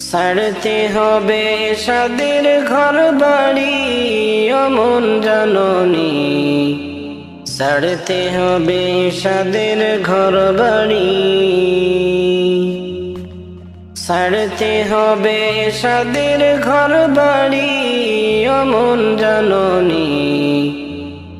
ছাড়তে হবে সাদের ঘর বাড়ি অমন জাননি। ছাড়তে হবে সাদের ঘর বাড়ি ছাড়তে হবে সাদের ঘর বাড়ি অমন জাননি।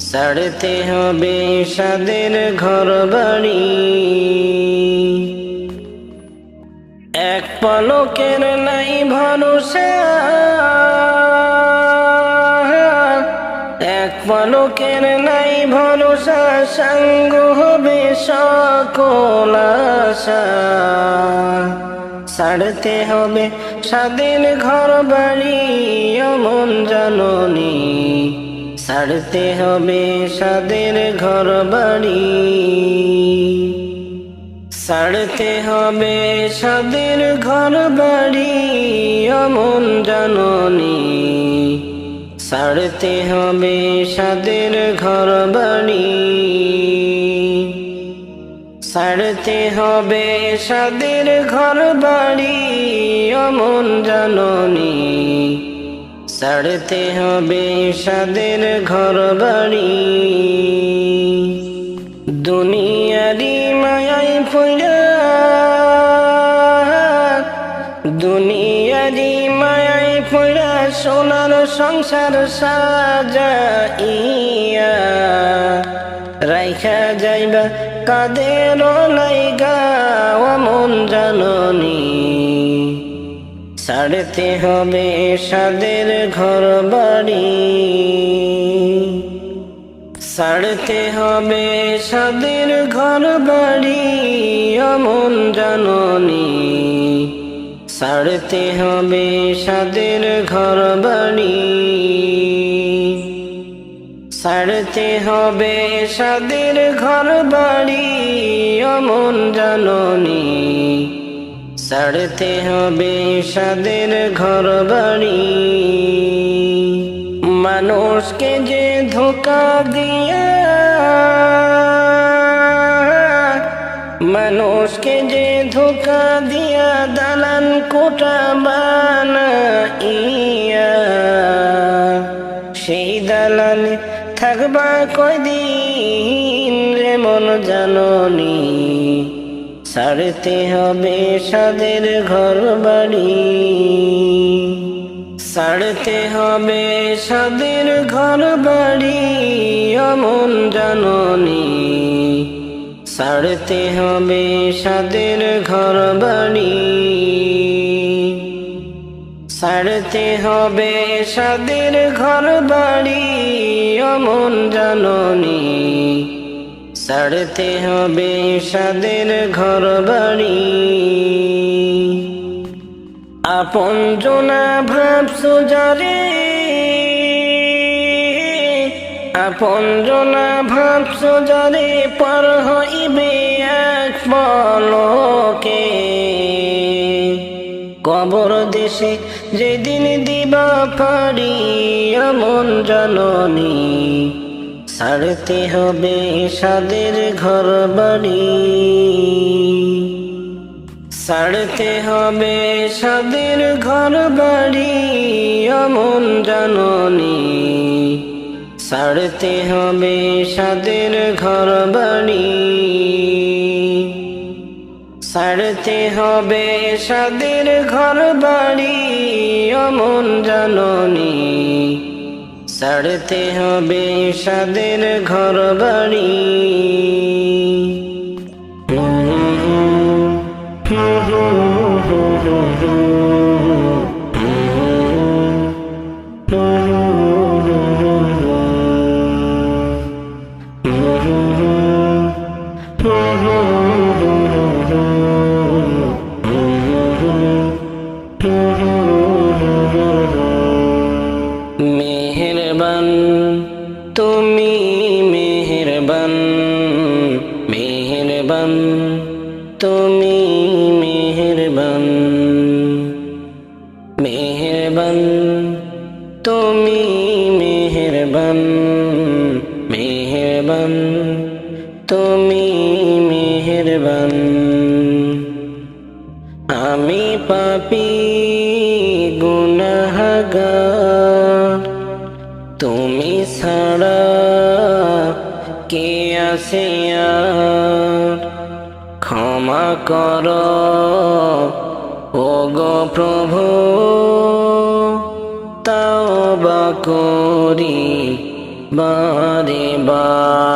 ছাড়তে হবে সাদের ঘর বাড়ি পলকের নাই ভরসা। এক পলকের নাই ভরসা, সঙ্গ হবে সকল ছাড়তে হবে স্বাধীন ঘর বাড়ি, অমন জাননি। ছাড়তে হবে স্বাধীন ঘর বাড়ি। ছাড়তে হবে স্বাদের ঘর বাড়ি অমন জাননি। ছাড়তে হবে স্বাদের ঘর বাড়ি ছাড়তে হবে স্বাদের ঘর বাড়ি অমন জাননি। ছাড়তে হবে স্বাদের ঘর বাড়ি দুনিয়ারি সোনার সংসার সাজাইয়া। রাইখা যাইবা কাদের লাইগা জাননি। ছাড়তে হবে সাদের ঘর বাড়ি ছাড়তে হবে সাদের ঘর বাড়ি অমন জাননি। ছাড়তে হবে সাদের ঘর বাড়ি ছাড়তে হবে সাদের ঘর বাড়ি অমন জাননি। ছাড়তে হবে সাদের ঘর বাড়ি মানুষকে যে ধোকা দিয়া, মানুষকে যে ধোকা দিয়া দালান কোটা বানাইয়া, সেই দালানে থাকবা কয়দিন রে মন জাননি। ছাড়তে হবে সাদের ঘর বাড়ি ছাড়তে হবে সাদের ঘর বাড়ি, অমন জাননি। ছাড়তে হবে সাদের ঘর বাড়ি। ছাড়তে হবে সাদের ঘর বাড়ি, অমন জাননি। ছাড়তে হবে সাদের ঘর বাড়ি। আপন জোনা ভাবছ যারে? আপন জোনা ভাবছ যারে? পর হইবে এক পলকে। কবর দেশে যেদিন দিবা পারি এমন জননী। ছাড়তে হবে সাদের ঘর বাড়ি ছাড়তে হবে সাদের ঘর বাড়ি অমন জাননি। ছাড়তে হবে সাদের ঘর বাড়ি ছাড়তে হবে সাদের ঘর বাড়ি অমন জাননি। ছাড়তে হবে সাদের ঘর বাড়ি do do do do আর ক্ষমা কর। গো প্রভু তাও বা করি বারে বারিয়া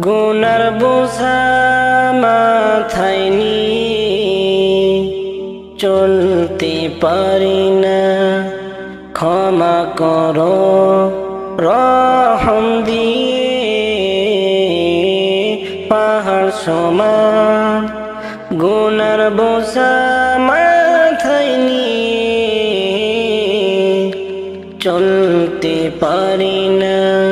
গুনার বোঝা মাথায় নিয়ে চলতে পারি না। ক্ষমা করো, রহম দিয়ে পাহাড় সমান। গুনার বোঝা মাথায় নিয়ে চলতে পারি না।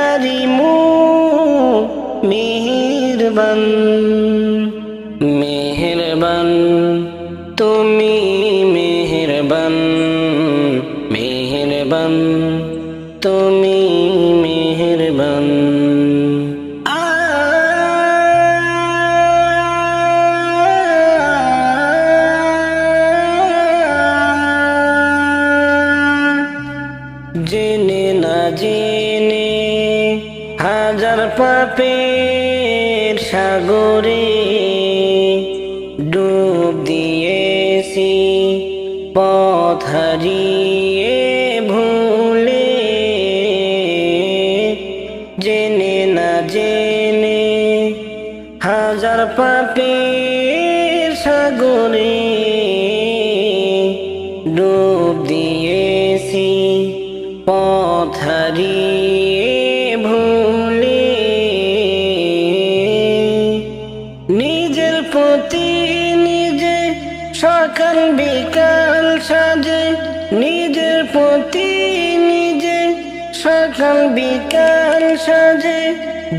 কারিমু মেহেরবান। মেহেরবান তুমি মেহেরবান। মেহেরবান তুমি সাগরে ডুব দিয়েছি, পথ হারিয়ে ভুলে। জেনে না জেনে হাজার পাপের সাগরে ডুব দিয়েছি, পথ হারিয়ে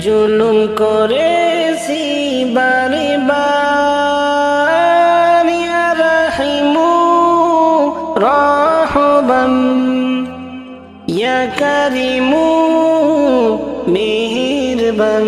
জুলুম করেছি বারে বার রাহিমু রহবান ইয়া কারিমু মেহেরবান।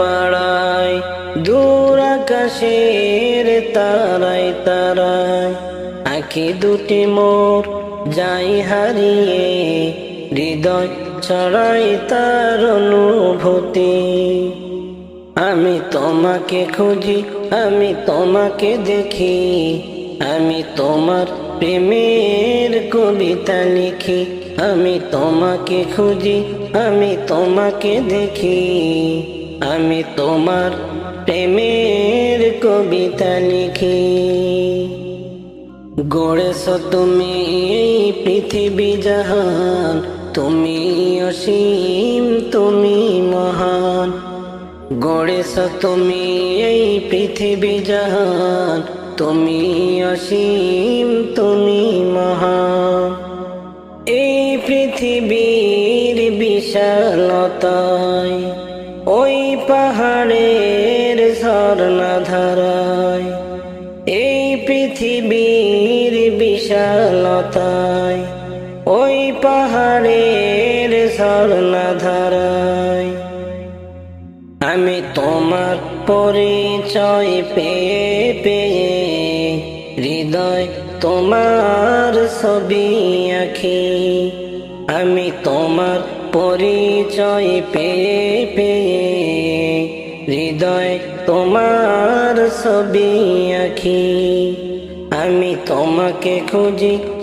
পাড়ায়, দূর আকাশের তারায় তারায়। আঁখি দুটি মোর যাই হারিয়ে, হৃদয় ছড়াই তার অনুভূতি। আমি তোমাকে খুঁজি, আমি তোমাকে দেখি, আমি তোমার প্রেমের কবিতা লিখি। আমি তোমাকে খুঁজি, আমি তোমাকে দেখি। আমি তোমার প্রেমের কবিতা লিখি। গড়েছ তুমি এই পৃথিবী জাহান, তুমি অসীম, তুমি মহান। গড়েছ তুমি এই পৃথিবী জাহান, তুমি অসীম, তুমি মহান। এই পৃথিবীর বিশালতায় ওই পাহাড়ের আমি তোমার পরিচয় পেয়ে পেয়ে, হৃদয় তোমার ছবি আঁকি। আমি তোমার পরিচয় পেয়ে পেয়ে, হৃদয় তোমার ছবি আঁকি। আমি তোমাকে খুঁজি